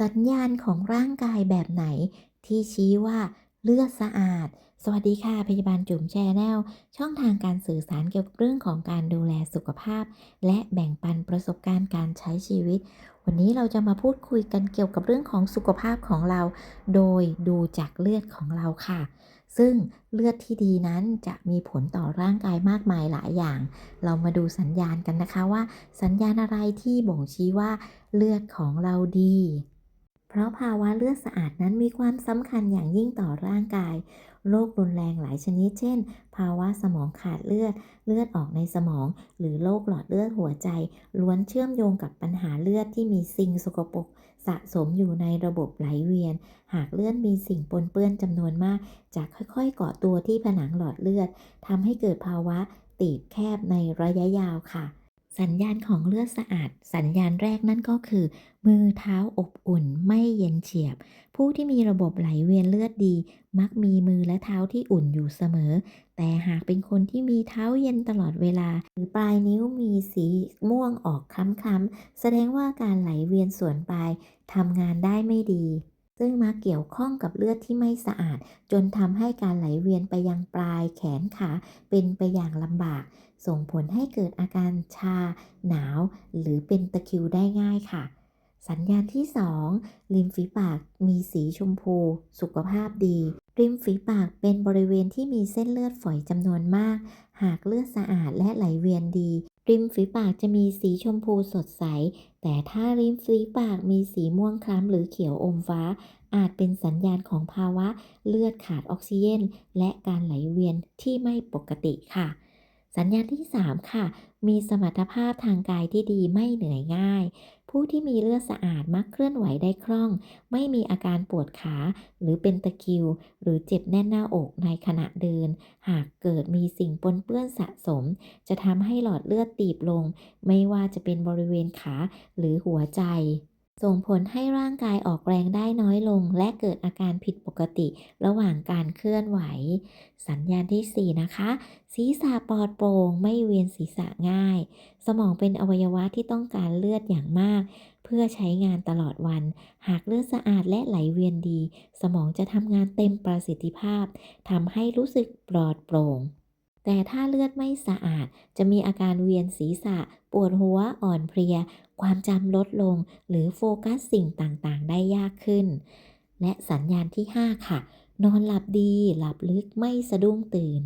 สัญญาณของร่างกายแบบไหน ที่ชี้ว่าเลือดสะอาด สวัสดีค่ะ พยาบาลจุ๋มแชนแนล ช่องทางการสื่อสารเกี่ยวกับเรื่องของการดูแลสุขภาพ และแบ่งปันประสบการณ์การใช้ชีวิต วันนี้เราจะมาพูดคุยกันเกี่ยวกับเรื่องของสุขภาพของเรา โดยดูจากเลือดของเราค่ะ ซึ่งเลือดที่ดีนั้นจะมีผลต่อร่างกายมากมายหลายอย่าง เรามาดูสัญญาณกันนะคะว่า สัญญาณอะไรที่บ่งชี้ว่าเลือดของเราดี ราะภาวะเลือดสะอาดนั้นมีความสำคัญอย่างยิ่งต่อร่างกาย โรครุนแรงหลายชนิด เช่น ภาวะสมองขาดเลือด เลือดออกในสมอง หรือโรคหลอดเลือดหัวใจ ล้วนเชื่อมโยงกับปัญหาเลือดที่มีสิ่งสกปรกสะสมอยู่ในระบบไหลเวียน หากเลือดมีสิ่งปนเปื้อนจำนวนมาก จะค่อยๆเกาะตัวที่ผนังหลอดเลือดทำให้เกิดภาวะตีบแคบในระยะยาวค่ะ สัญญาณของเลือดสะอาด สัญญาณแรกนั่นก็คือ มือเท้าอบอุ่นไม่เย็นเฉียบ ผู้ที่มีระบบไหลเวียนเลือดดี มักมีมือและเท้าที่อุ่นอยู่เสมอ แต่หากเป็นคนที่มีเท้าเย็นตลอดเวลา หรือปลายนิ้วมีสีม่วงออกคล้ำๆแสดงว่าการไหลเวียนส่วนปลายทำงานได้ไม่ดี ซึ่งมาเกี่ยวข้องกับเลือดที่ไม่สะอาด จนทำให้การไหลเวียนไปยังปลายแขนขาเป็นไปอย่างลำบาก ส่งผลให้เกิดอาการชา หนาว หรือเป็นตะคริวได้ง่ายค่ะ สัญญาณที่ 2 ริมฝีปากมีสีชมพู สุขภาพดี ริมฝีปากเป็นบริเวณที่มีเส้นเลือดฝอยจำนวนมาก หากเลือดสะอาดและไหลเวียนดี ริมฝีปากจะมีสีชมพูสดใส แต่ถ้าริมฝีปากมีสีม่วงคล้ำหรือเขียวอมฟ้า อาจเป็นสัญญาณของภาวะเลือดขาดออกซิเจนและการไหลเวียนที่ไม่ปกติค่ะ สัญญาณที่ 3 ค่ะ มีสมรรถภาพทางกายที่ดีไม่เหนื่อยง่าย ผู้ที่มีเลือดสะอาดมักเคลื่อนไหวได้คล่อง ไม่มีอาการปวดขา หรือเป็นตะคริว หรือเจ็บแน่นหน้าอกในขณะเดิน หากเกิดมีสิ่งปนเปื้อนสะสม จะทำให้หลอดเลือดตีบลง ไม่ว่าจะเป็นบริเวณขาหรือหัวใจ ส่งผลให้ร่างกายออกแรงได้น้อยลง และเกิดอาการผิดปกติระหว่างการเคลื่อนไหว สัญญาณที่ 4 นะคะ ศีรษะปลอดโปร่งไม่เวียนศีรษะง่าย สมองเป็นอวัยวะที่ต้องการเลือดอย่างมาก เพื่อใช้งานตลอดวัน หากเลือดสะอาดและไหลเวียนดี สมองจะทำงานเต็มประสิทธิภาพทำให้รู้สึกปลอดโปร่ง แต่ถ้าเลือดไม่สะอาดจะมีอาการเวียนศีรษะ ปวดหัวอ่อนเพลีย ความจำลดลง หรือโฟกัสสิ่งต่างๆ ได้ยากขึ้น และสัญญาณที่ 5 ค่ะ นอนหลับดี หลับลึกไม่สะดุ้งตื่น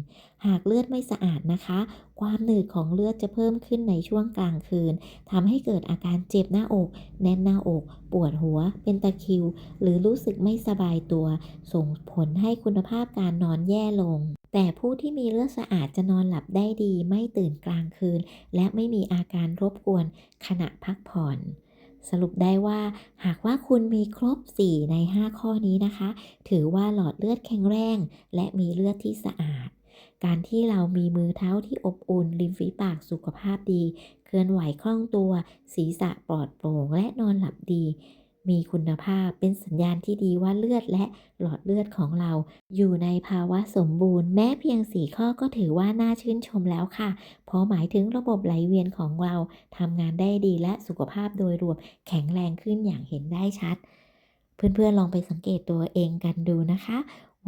หากเลือดไม่สะอาดนะคะ ความหนืดของเลือดจะเพิ่มขึ้นในช่วงกลางคืนทำให้เกิดอาการเจ็บหน้าอก แน่นหน้าอก ปวดหัว เป็นตะคริว หรือรู้สึกไม่สบายตัว ส่งผลให้คุณภาพการนอนแย่ลง แต่ผู้ที่มีเลือดสะอาดจะนอนหลับได้ดี ไม่ตื่นกลางคืน และไม่มีอาการรบกวนขณะพักผ่อน สรุปได้ว่า หากว่าคุณมีครบ 4 ใน 5 ข้อนี้นะคะ ถือว่าหลอดเลือดแข็งแรง และมีเลือดที่สะอาด การที่เรามีมือเท้าที่อบอุ่นริมฝีปากสุขภาพดี เคลื่อนไหวคล่องตัว ศีรษะปลอดโปร่งและนอนหลับดี มีคุณภาพเป็นสัญญาณที่ดีว่าเลือดและหลอดเลือดของเรา อยู่ในภาวะสมบูรณ์ แม้เพียง 4 ข้อก็ถือว่าน่าชื่นชมแล้วค่ะ เพราะหมายถึงระบบไหลเวียนของเราทำงานได้ดีและสุขภาพโดยรวมแข็งแรงขึ้นอย่างเห็นได้ชัด เพื่อนๆลองไปสังเกตตัวเองกันดูนะคะ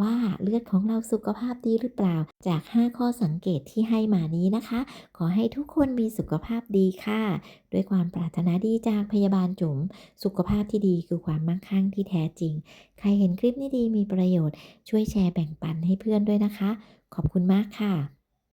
ว่าเลือดของเราสุขภาพดีหรือเปล่า จาก 5 ข้อสังเกตที่ให้มานี้นะคะ ขอให้ทุกคนมีสุขภาพดีค่ะ ด้วยความปรารถนาดีจากพยาบาลจุ๋ม สุขภาพที่ดีคือความมั่งคั่งที่แท้จริง ใครเห็นคลิปนี้ดีมีประโยชน์ ช่วยแชร์แบ่งปันให้เพื่อนด้วยนะคะ ขอบคุณมากค่ะ